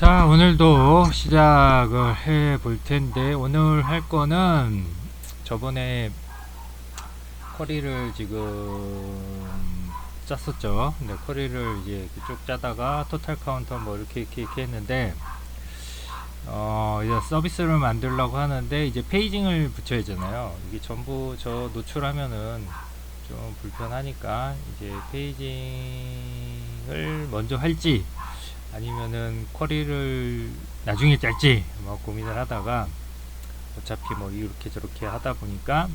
자 오늘도 시작을 해 볼 텐데 오늘 할 거는 저번에 커리를 지금 짰었죠. 근데 커리를 이제 쭉 짜다가 토탈 카운터 뭐 이렇게 이렇게, 이렇게 했는데 어 이제 서비스를 만들려고 하는데 이제 페이징을 붙여야 하잖아요. 이게 전부 저 노출하면은 좀 불편하니까 이제 페이징을 먼저 할지 아니면은 쿼리를 나중에 짤지 뭐 고민을 하다가 어차피 뭐 이렇게 저렇게 하다 보니까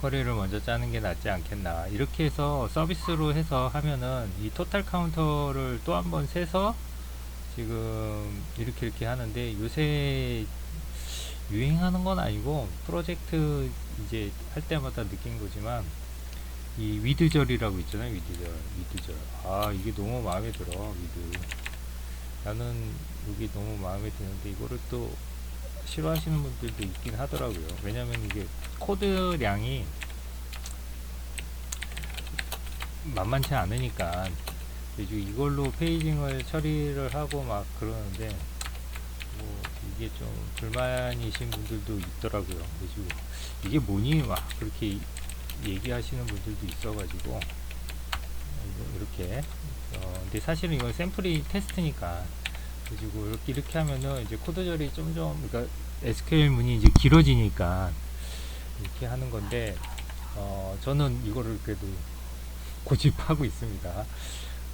쿼리를 먼저 짜는 게 낫지 않겠나. 이렇게 해서 서비스로 해서 하면은 이 토탈 카운터를 또 한번 세서 지금 이렇게 이렇게 하는데 요새 유행하는 건 아니고 프로젝트 이제 할 때마다 느낀 거지만 이 위드절이라고 있잖아요 위드절 위드절. 아 이게 너무 마음에 들어 위드. 나는 여기 너무 마음에 드는데 이거를 또 싫어하시는 분들도 있긴 하더라고요. 왜냐면 이게 코드량이 만만치 않으니까. 이걸로 페이징을 처리를 하고 막 그러는데 뭐 이게 좀 불만이신 분들도 있더라고요. 이게 뭐니? 막 그렇게 얘기하시는 분들도 있어가지고 이렇게. 어, 근데 사실은 이건 샘플이 테스트니까. 그리고 이렇게 이렇게 하면은 이제 코드 절이 좀좀 그러니까 SQL 문이 이제 길어지니까 이렇게 하는 건데 어, 저는 이거를 그래도 고집하고 있습니다.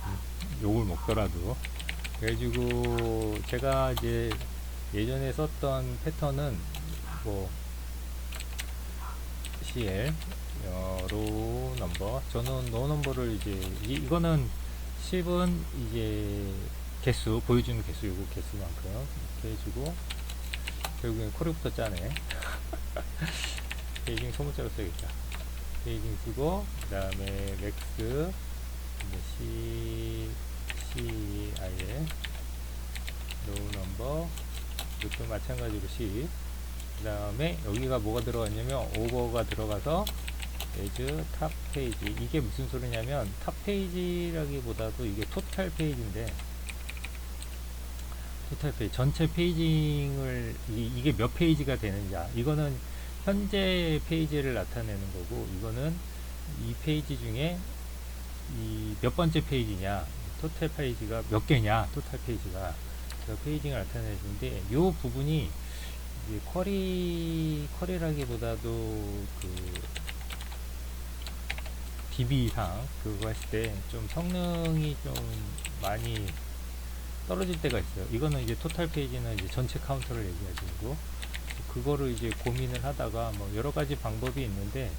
음, 욕을 먹더라도. 그래가지고 제가 이제 예전에 썼던 패턴은 뭐 CL 어, 로우 넘버. 저는 로우 넘버를 이제 이, 이거는 10은 이제 개수 보여주는 개수 요거 개수만큼 이렇게 해주고 결국엔 코리부터 짜네 베이징 소문자로 써야겠다. 베이징 쓰고 그 다음에 맥스 C C I L 로우 넘버. 이것도 마찬가지로 C 그 다음에 여기가 뭐가 들어갔냐면 오버가 들어가서 에즈 탑 페이지 이게 무슨 소리냐면 탑 페이지라기보다도 이게 토탈 페이지인데 토탈 페이지 전체 페이징을 이, 이게 몇 페이지가 되느냐. 이거는 현재 페이지를 나타내는 거고 이거는 이 페이지 중에 이 몇 번째 페이지냐. 토탈 페이지가 몇 개냐. 토탈 페이지가. 그 페이징을 나타내주는데 이 부분이 이제 쿼리 쿼리라기보다도 그 DB상 그거 했을 때 좀 성능이 좀 많이 떨어질 때가 있어요. 이거는 이제 토탈 페이지는 이제 전체 카운터를 얘기하시는 거. 그거를 이제 고민을 하다가 뭐 여러 가지 방법이 있는데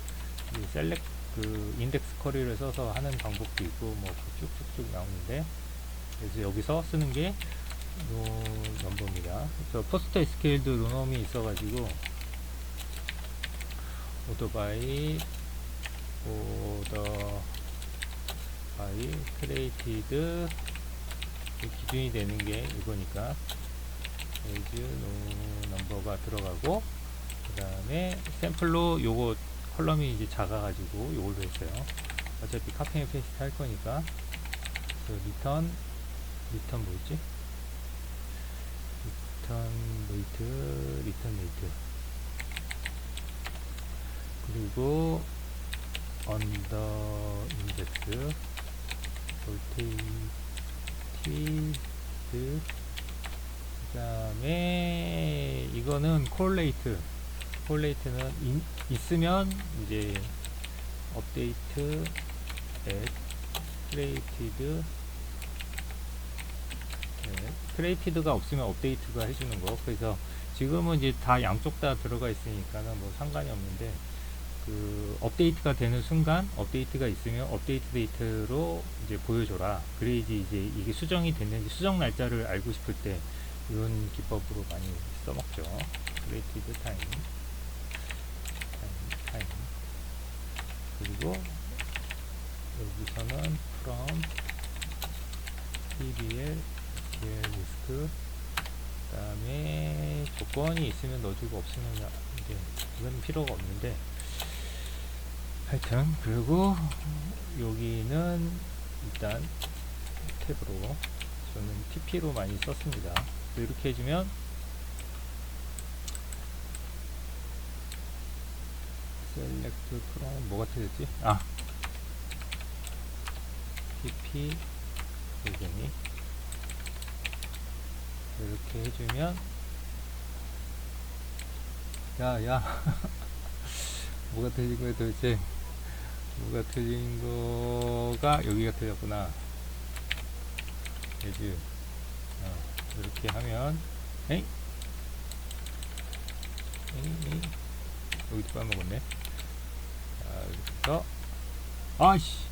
이 셀렉 그 인덱스 쿼리를 써서 하는 방법도 있고 뭐 쭉쭉쭉 나오는데 그래서 여기서 쓰는 게 요 넘버입니다. 저 포스트 SQL도 로놈이 있어가지고 오토바이 오더 바이 크레이티드 기준이 되는 게 이거니까. 페이지 노 넘버가 들어가고 그 다음에 샘플로 요거 컬럼이 이제 작아가지고 요걸로 했어요. 어차피 카피 앤 페이스트 할 거니까. 그 리턴 리턴 뭐였지 리턴 레이트 리턴 레이트. 그리고 언더 인덱스 볼테이지 그 다음에 이거는 콜레이트. 콜레이트는 인, 있으면 이제 업데이트 앱 크레이티드 네, 크레이티드가 없으면 업데이트가 해주는 거. 그래서 지금은 이제 다 양쪽 다 들어가 있으니까는 뭐 상관이 없는데 그 업데이트가 되는 순간 업데이트가 있으면 업데이트 데이트로 이제 보여줘라. 그래야지 이제 이게 수정이 됐는지 수정 날짜를 알고 싶을 때 이런 기법으로 많이 써먹죠. 크리에이티브 타임. 타임, 타임. 그리고 여기서는 from tbl SQL 리스크 그 다음에 조건이 있으면 넣어주고 없으면 이제 이건 필요가 없는데 하여튼 그리고 여기는 일단 탭으로 저는 TP로 많이 썼습니다. 이렇게 해주면 셀렉트 프롬 뭐가 틀렸지? 아 TP 요금이 이렇게 해주면. 야야. 뭐가 틀린 거야 도대체? 뭐가 틀린 거가 여기가 틀렸구나. 예주 어, 이렇게 하면. 에이 에이 여기도 까먹었네. 자 이렇게 해서. 아씨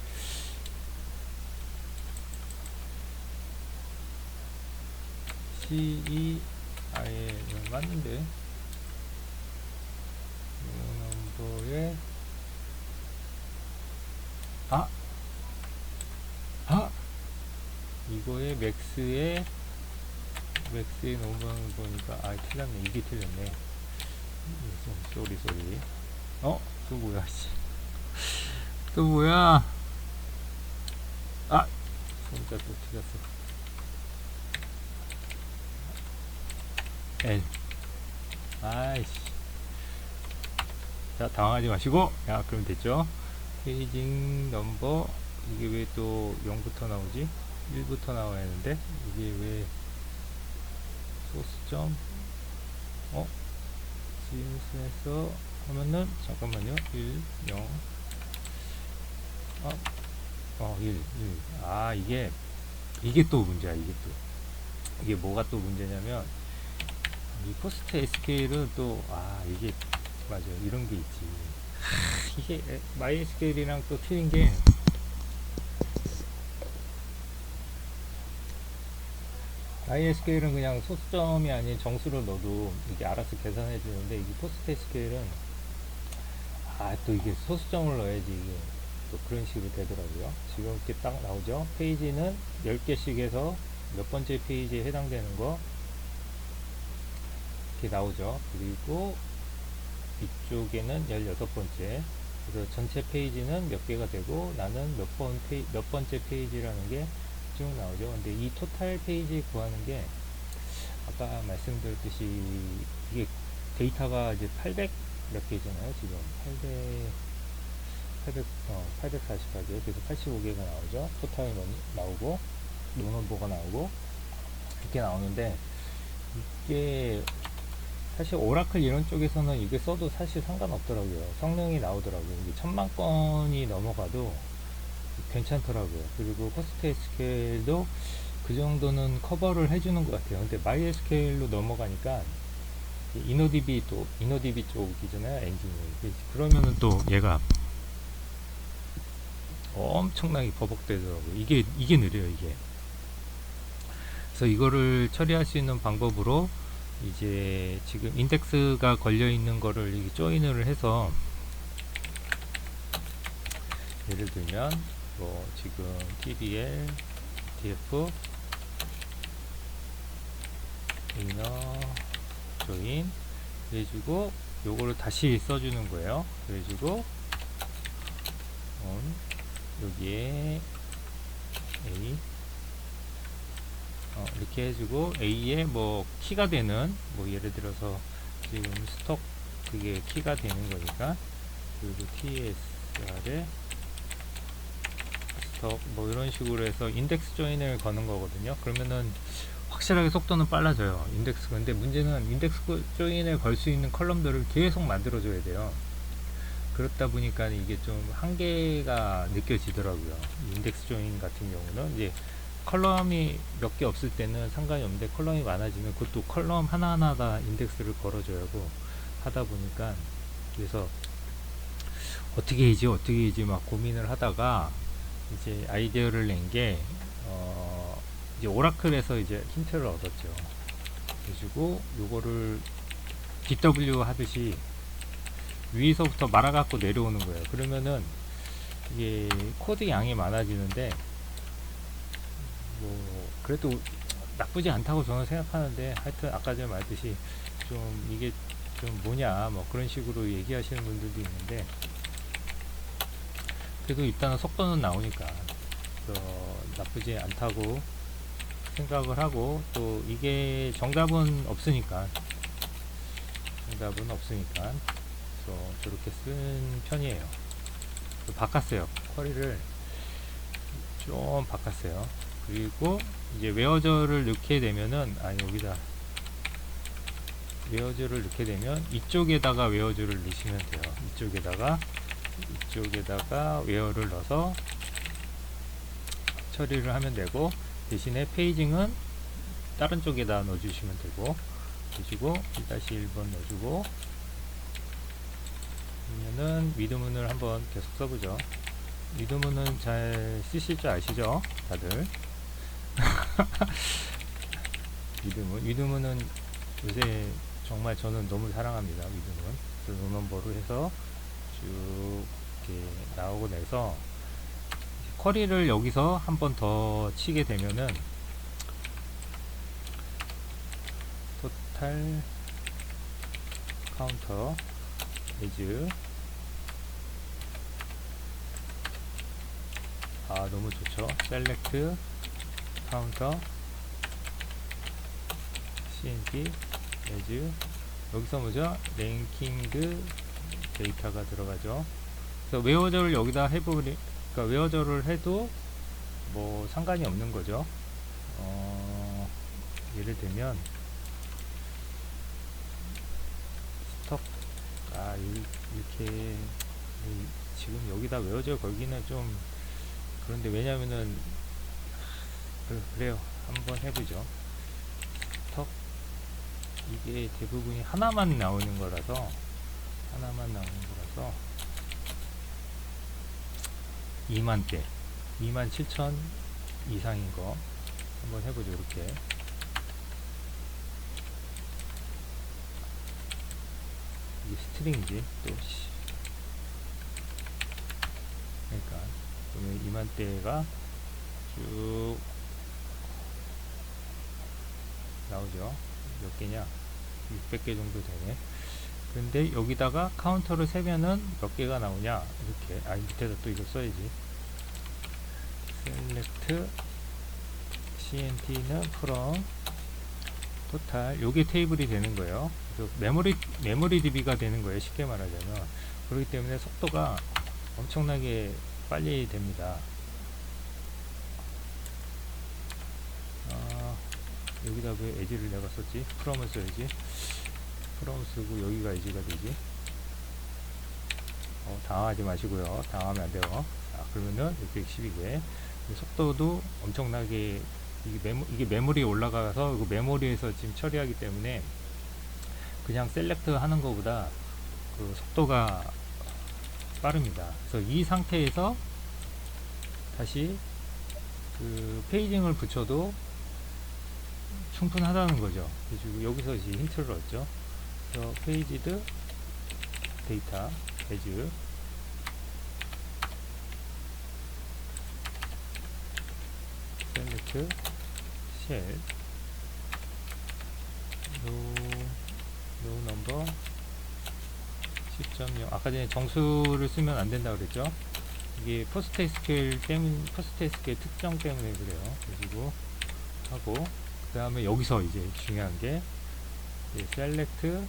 C2 아예 맞는데 이 넘버에 아! 아! 이거에 맥스에 맥스에 넘버를 보니까 아 틀렸네 이게 틀렸네 쏘리 쏘리 어? 또 뭐야 씨. 또 뭐야 아! 손자 또 틀렸어 L 아이씨. 자 당황하지 마시고 야 그럼 됐죠? 페이징 넘버 이게 왜 또 0부터 나오지? 1부터 나와야 하는데 이게 왜 소스점? 어? 지음스에서 하면은 잠깐만요. 1 0 어, 어 1 1 아 이게 이게 또 문제야 이게 또. 이게 뭐가 또 문제냐면 이 포스트 SQL은 또, 아, 이게, 맞아. 이런 게 있지. 이게 MySQL이랑 또 틀린 게, MySQL은 그냥 소수점이 아닌 정수를 넣어도 이게 알아서 계산해 주는데, 이게 포스트 SQL은, 아, 또 이게 소수점을 넣어야지 이게 또 그런 식으로 되더라고요. 지금 이렇게 딱 나오죠. 페이지는 10개씩 해서 몇 번째 페이지에 해당되는 거, 이렇게 나오죠. 그리고 이쪽에는 16번째. 그래서 전체 페이지는 몇 개가 되고 나는 몇 번 페이, 몇 번째 페이지라는 게 쭉 나오죠. 근데 이 토탈 페이지 구하는 게 아까 말씀드렸듯이 이게 데이터가 이제 800 몇 개잖아요. 지금 800 800, 어, 840가지. 그래서 85개가 나오죠. 토탈이 나오고, 노넘버가 나오고, 이렇게 나오는데, 이게 사실 오라클 이런 쪽에서는 이게 써도 사실 상관없더라고요. 성능이 나오더라고요. 이게 천만 건이 넘어가도 괜찮더라고요. 그리고 포스트 SQL도 그 정도는 커버를 해주는 것 같아요. 근데 MySQL로 넘어가니까 이노DB 또 이노DB 쪽이잖아요. 엔진이. 그러면은 또 얘가 엄청나게 버벅대더라고요. 이게 이게 느려요. 이게. 그래서 이거를 처리할 수 있는 방법으로 이제 지금 인덱스가 걸려 있는 거를 조인을 해서 예를 들면 뭐 지금 tbl tf 이너 조인 그래주고 요거를 다시 써주는 거예요. 그래주고 on 여기에 a 어, 이렇게 해주고 A에 뭐 키가 되는 뭐 예를 들어서 지금 스톡 그게 키가 되는 거니까 그리고 TSR에 스톡 뭐 이런 식으로 해서 인덱스 조인을 거는 거거든요. 그러면은 확실하게 속도는 빨라져요 인덱스 근데 문제는 인덱스 조인을 걸 수 있는 컬럼들을 계속 만들어 줘야 돼요. 그렇다 보니까 이게 좀 한계가 느껴지더라고요. 인덱스 조인 같은 경우는. 이제 컬럼이 몇 개 없을 때는 상관이 없는데 컬럼이 많아지면 그것도 컬럼 하나하나 다 인덱스를 걸어줘야 하고 하다 보니까 그래서 어떻게 해지 어떻게 해지 막 고민을 하다가 이제 아이디어를 낸게 어 이제 오라클에서 이제 힌트를 얻었죠. 그래가지고 요거를 BW 하듯이 위에서부터 말아갖고 내려오는 거예요. 그러면은 이게 코드 양이 많아지는데 뭐 그래도 나쁘지 않다고 저는 생각하는데 하여튼 아까 전에 말했듯이 좀 이게 좀 뭐냐 뭐 그런 식으로 얘기하시는 분들도 있는데 그래도 일단은 속도는 나오니까 나쁘지 않다고 생각을 하고 또 이게 정답은 없으니까 정답은 없으니까 그래서 저렇게 쓴 편이에요. 또 바꿨어요. 쿼리를 좀 바꿨어요 그리고 이제 웨어저를 넣게 되면은 아 여기다. 웨어저를 넣게 되면 이쪽에다가 웨어저를 넣으시면 돼요. 이쪽에다가 이쪽에다가 웨어를 넣어서 처리를 하면 되고 대신에 페이징은 다른 쪽에다 넣어주시면 되고 그리고 1-1번 넣어주고 그러면은 위드문을 한번 계속 써보죠. 위드문은 잘 쓰실 줄 아시죠? 다들 위드문. 위드문은 요새 정말 저는 너무 사랑합니다 위드문. 그래서 노넘버로 해서 쭉 이렇게 나오고 나서 쿼리를 여기서 한 번 더 치게 되면은 토탈 카운터 에즈. 아 너무 좋죠. 셀렉트 카운터. Cnp 에즈 여기서 뭐죠 랭킹드 데이터가 들어가죠. 그래서 웨어저를 여기다 해버리 그러니까 웨어저를 해도 뭐 상관이 없는 거죠. 어, 예를 들면 스톡 아 이- 이렇게 이- 지금 여기다 웨어저 걸기는 좀 그런데 왜냐면은 그, 그래요. 한번 해보죠. 스톡 이게 대부분이 하나만 나오는 거라서 하나만 나오는 거라서. 2만대. 2만 7천 이상인 거. 한번 해보죠 이렇게. 이게 스트링이지 또. 씨. 그러니까 그러면 2만대가 쭉 나오죠 몇 개냐? 600개 정도 되네 근데 여기다가 카운터를 세면은 몇 개가 나오냐? 이렇게. 아 밑에다 또 이거 써야지. select cnt는 from total. 요게 테이블이 되는 거예요. 그래서 메모리 메모리 db가 되는 거예요 쉽게 말하자면. 그렇기 때문에 속도가 엄청나게 빨리 됩니다 여기다 왜 에지를 내가 썼지? 프롬을 써야지. 프롬 쓰고 여기가 에지가 되지. 어, 당황하지 마시고요. 당하면 안 돼요. 아, 그러면은 612개 속도도 엄청나게 이게, 메모, 이게 메모리에 올라가서 이거 메모리에서 지금 처리하기 때문에 그냥 셀렉트 하는 것보다 그 속도가 빠릅니다. 그래서 이 상태에서 다시 그 페이징을 붙여도 충분하다는 거죠. 그리고 여기서 이제 힌트를 얻죠. 그래서 페이지드 데이터 에즈. 셀렉트 쉘. 노, 노 넘버 10.0 아까 전에 정수를 쓰면 안 된다 그랬죠? 이게 퍼스트 SQL 때문 퍼스트 SQL 특정 때문에 그래요. 그리고 하고 그 다음에 여기서 이제 중요한 게 셀렉트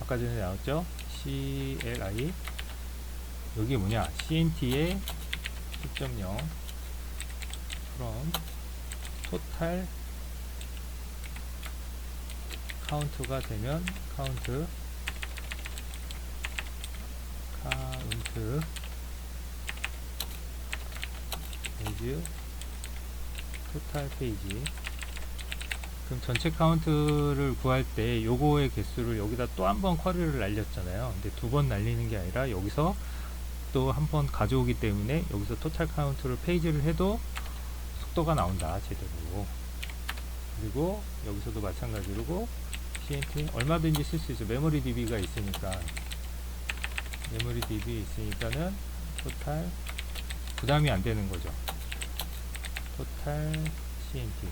아까 전에 나왔죠? CLI. 여기 뭐냐? CNT의 10.0 from total 카운트가 되면 카운트 카운트 페이지 토탈 페이지. 그럼 전체 카운트를 구할 때 요거의 개수를 여기다 또 한 번 쿼리를 날렸잖아요. 근데 두 번 날리는 게 아니라 여기서 또 한 번 가져오기 때문에 여기서 토탈 카운트를 페이지를 해도 속도가 나온다 제대로. 그리고 여기서도 마찬가지로 CNT 얼마든지 쓸 수 있어. 메모리 DB가 있으니까. 메모리 DB 있으니까는 토탈 부담이 안 되는 거죠 토탈 CMP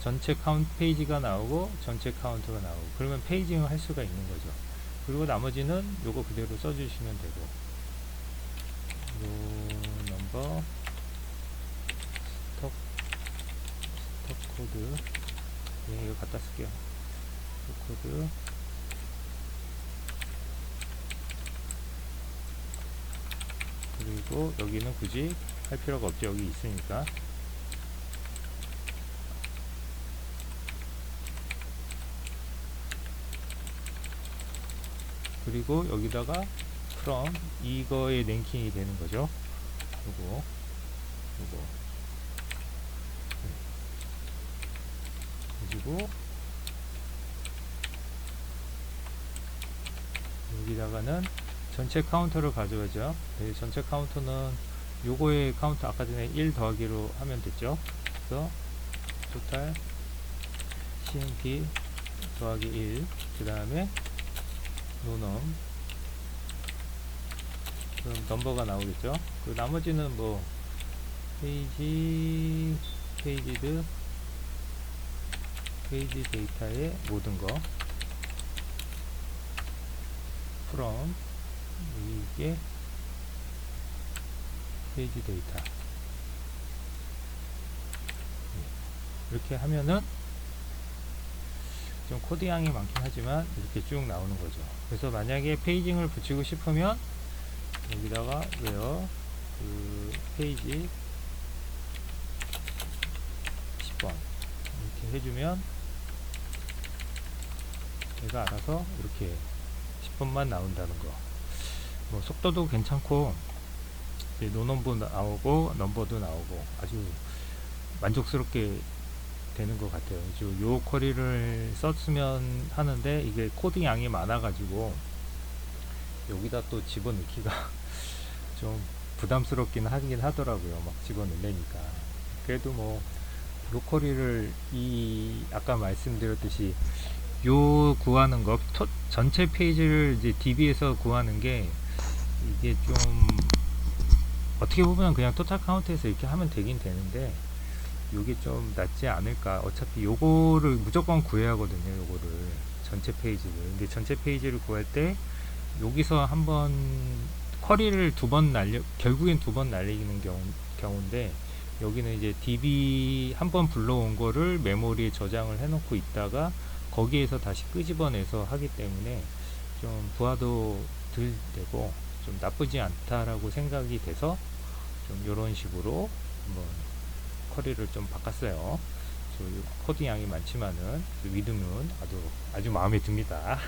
전체 카운트 페이지가 나오고 전체 카운트가 나오고 그러면 페이징을 할 수가 있는 거죠. 그리고 나머지는 요거 그대로 써주시면 되고. 요 넘버 스톡 스톡 코드. 예 이거 갖다 쓸게요. 스톡 코드. 그리고 여기는 굳이 할 필요가 없죠. 여기 있으니까. 그리고 여기다가 from 이거에 랭킹이 되는 거죠. 요거 요거. 네. 그리고 여기다가는 전체 카운터를 가져가죠. 네, 전체 카운터는 요거의 카운터 아까 전에 1 더하기로 하면 됐죠? 그래서 토탈 cmp 더하기 1 그 다음에 노넘 그럼 넘버가 나오겠죠? 그 나머지는 뭐 페이지 페이지드 페이지 데이터의 모든 거. from 이게 페이지 데이터. 이렇게 하면은 좀 코드 양이 많긴 하지만 이렇게 쭉 나오는 거죠. 그래서 만약에 페이징을 붙이고 싶으면 여기다가 왜요? 그 페이지 10번 이렇게 해주면 얘가 알아서 이렇게 10번만 나온다는 거. 뭐 속도도 괜찮고 노넘버 나오고 넘버도 나오고 아주 만족스럽게 되는 것 같아요. 이제 요 쿼리를 썼으면 하는데 이게 코드 양이 많아가지고 여기다 또 집어넣기가 좀 부담스럽긴 하긴 하더라고요. 막 집어넣으니까. 그래도 뭐, 요 쿼리를 이, 아까 말씀드렸듯이 요 구하는 거 토, 전체 페이지를 이제 DB에서 구하는 게 이게 좀 어떻게 보면 그냥 토탈 카운트에서 이렇게 하면 되긴 되는데 요게 좀 낫지 않을까. 어차피 요거를 무조건 구해야 하거든요 요거를. 전체 페이지를. 근데 전체 페이지를 구할 때 여기서 한번 쿼리를 두 번 날려 결국엔 두 번 날리는 경우, 경우인데 여기는 이제 DB 한 번 불러온 거를 메모리에 저장을 해 놓고 있다가 거기에서 다시 끄집어내서 하기 때문에 좀 부하도 덜 되고 좀 나쁘지 않다라고 생각이 돼서 좀 이런 식으로 한번 쿼리를 좀 바꿨어요. 저 코드 양이 많지만은 믿음은 아주 아주 마음에 듭니다.